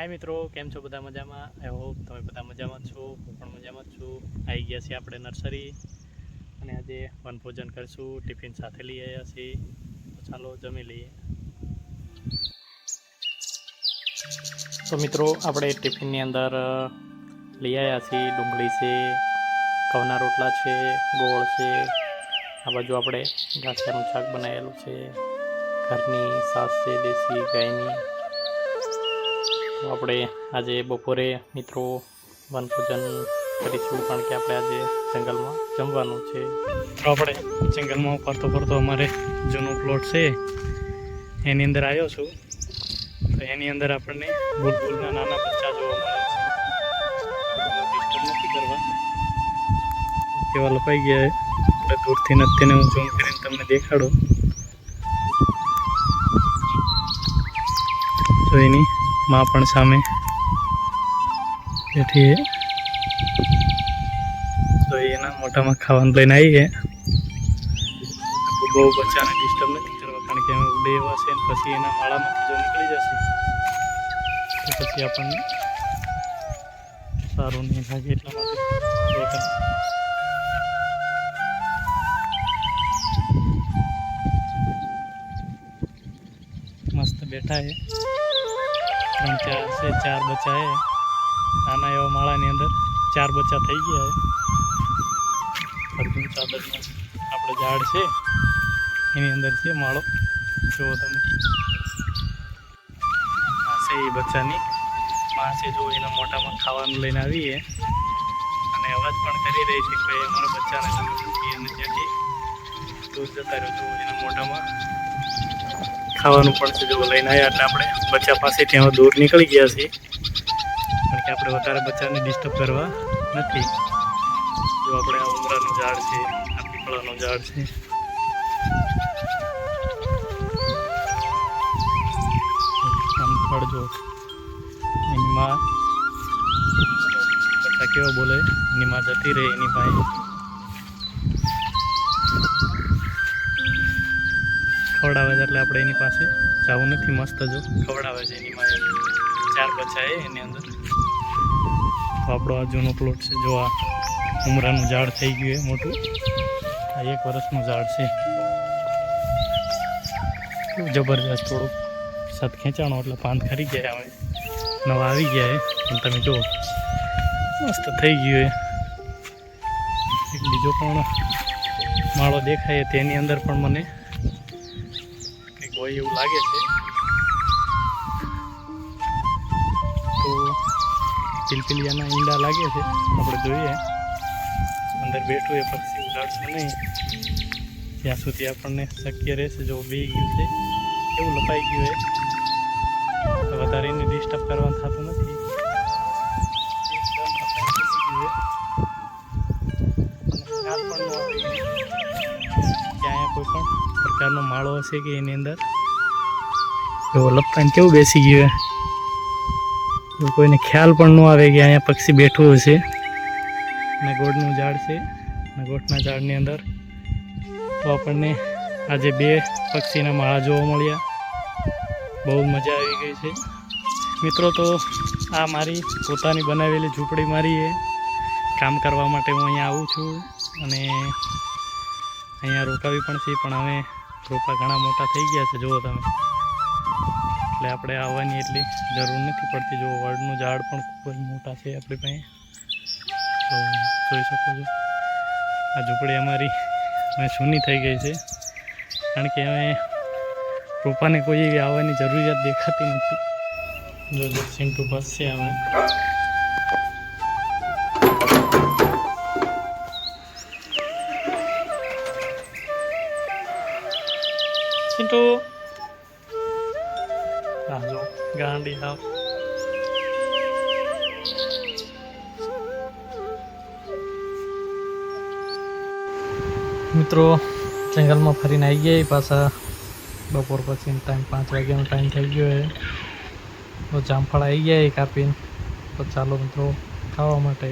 હાય મિત્રો, કેમ છો બધા મજામાં? આઈ હોપ તમે બધા મજામાં છો, હું પણ મજામાં છું. આવી ગયા છીએ આપણે નર્સરી અને આજે વનભોજન કરીશું, ટિફિન સાથે લઈ આવ્યા છીએ. તો ચાલો જમી લઈએ. તો મિત્રો, આપણે ટિફિનની અંદર લઈ આવ્યા છીએ. ડુંગળી છે, ઘઉંના રોટલા છે, ગોળ છે. આ બાજુ આપણે ગાંઠિયાનું શાક બનાવેલું છે. ઘરની સાસ છે, દેશી ગાયની. આપણે આજે બપોરે મિત્રો વનભોજન કરીશું કારણ કે આપણે આજે જંગલમાં જમવાનું છે. તો આપણે જંગલમાં ફરતો ફરતો અમારે જૂનો પ્લોટ છે. એની અંદર આવ્યો છું. તો એની અંદર આપણને ભૂલભૂલના નાના બચ્ચા જોવા મળે નથી કરવા. કેવા લપાઈ ગયા એટલે દૂરથી નથી હું ઝૂમ કરીને તમને દેખાડું. તો એની માં પણ સામે. બેઠી તો એના મોટામાં ખાવાનું લઈને આવીએ બહુ બચ્ચાને ડિસ્ટર્બ નથી કરવા, કારણ કે અમે ઉડે એવા છે પછી એના માળામાંથી જો નીકળી જશે. તો પછી આપણને સારું નહીં લાગે એટલા માટે મસ્ત બેઠા છે ત્રણ ચાર છે, ચાર બચ્ચા છે. નાના એવા માળાની અંદર ચાર બચ્ચા થઈ ગયા છે. અર્જુન ચાદરમાં આપણે ઝાડ છે. એની અંદર છે માળો. જુઓ તમે. છે એ બચ્ચાની. માં છે જો એના મોઢામાં ખાવાનું લઈને આવીએ. અને અવાજ પણ કરી રહી છે કે અમારા બચ્ચાને તમે અને ત્યાંથી દૂર જતા રહ્યો એના મોઢામાં ખાવાનું પણ છે જો લઈને આવ્યા એટલે આપણે બચ્ચા પાસેથી હવે દૂર નીકળી ગયા છીએ. કારણ કે આપણે વધારે બચ્ચાને ડિસ્ટર્બ કરવા નથી. જો આપણે આ ઉમરાનું ઝાડ છે, આ પીપળાનું ઝાડ છે. આમ ફળ જો. એની માં, બચ્ચા કેવા બોલે? એની માં જતી રહે, એની પાસે ખવડાવે છે એટલે આપણે એની પાસે જવું નથી, મસ્ત જો ખવડાવે છે એની માં ચાર બચ્ચા એ એની અંદર. તો આપણો આ જૂનો પ્લોટ છે, જો આ ઉમરાનું ઝાડ થઈ ગયું એ મોટું. આ એક વર્ષનું ઝાડ છે. જબરજસ્ત થોડુંક સત ખેંચાણો એટલે પાન ખરી ગયા હવે નવા આવી ગયા પણ તમે જુઓ, મસ્ત થઈ ગયું એક બીજો પણ માળો દેખાય તેની અંદર પણ મને હોય એવું લાગે છે. તો પિલપિલિયાના ઈંડા લાગે છે. આપણે જોઈએ. અંદર બેઠું એ પક્ષી ઉડાડશે નહીં. ત્યાં સુધી આપણને શક્ય રહેશે, જો બે ગયું છે. એવું લપાઈ ગયું એ? વધારે એને ડિસ્ટર્બ કરવાનું થતું નથી. પ્રકારનો માળો હશે કે એની અંદર? એવો લપટાઈને કેવું બેસી ગયું કોઈને ખ્યાલ પણ ન આવે કે અહીંયા પક્ષી બેઠું હશે. અને ગોળનું ઝાડ છે. અને ગોઠના ઝાડની અંદર તો આપણને આજે બે પક્ષીના માળા જોવા મળ્યા. બહુ મજા આવી ગઈ છે. મિત્રો, તો આ મારી પોતાની બનાવેલી ઝૂંપડી મારી એ કામ કરવા માટે હું અહીંયા આવું છું અને અહીંયા રોકાવી પણ છે, પણ હવે રોપા ઘણા મોટા થઈ ગયા છે, જુઓ તમે. એટલે આપણે આવવાની એટલી જરૂર નથી પડતી. જો વડનું ઝાડ પણ ખૂબ જ મોટા છે આપણી પાસે. તો જોઈ શકો છો. આ ઝૂંપડી અમારી હવે સૂની થઈ ગઈ છે. કારણ કે હવે રોપાને કોઈ એવી આવવાની જરૂરિયાત દેખાતી નથી. જો સિંટુ સિન્ટુ બસ છે હવે સિન્ટુ હા જો ગાંડી હાવ મિત્રો, જંગલમાં ફરીને આવી ગયા પાછા. બપોર પછી ટાઈમ પાંચ વાગ્યાનો ટાઈમ થઈ ગયો છે તો જામફળ આવી ગયા એ કાપીને. તો ચાલો મિત્રો, ખાવા માટે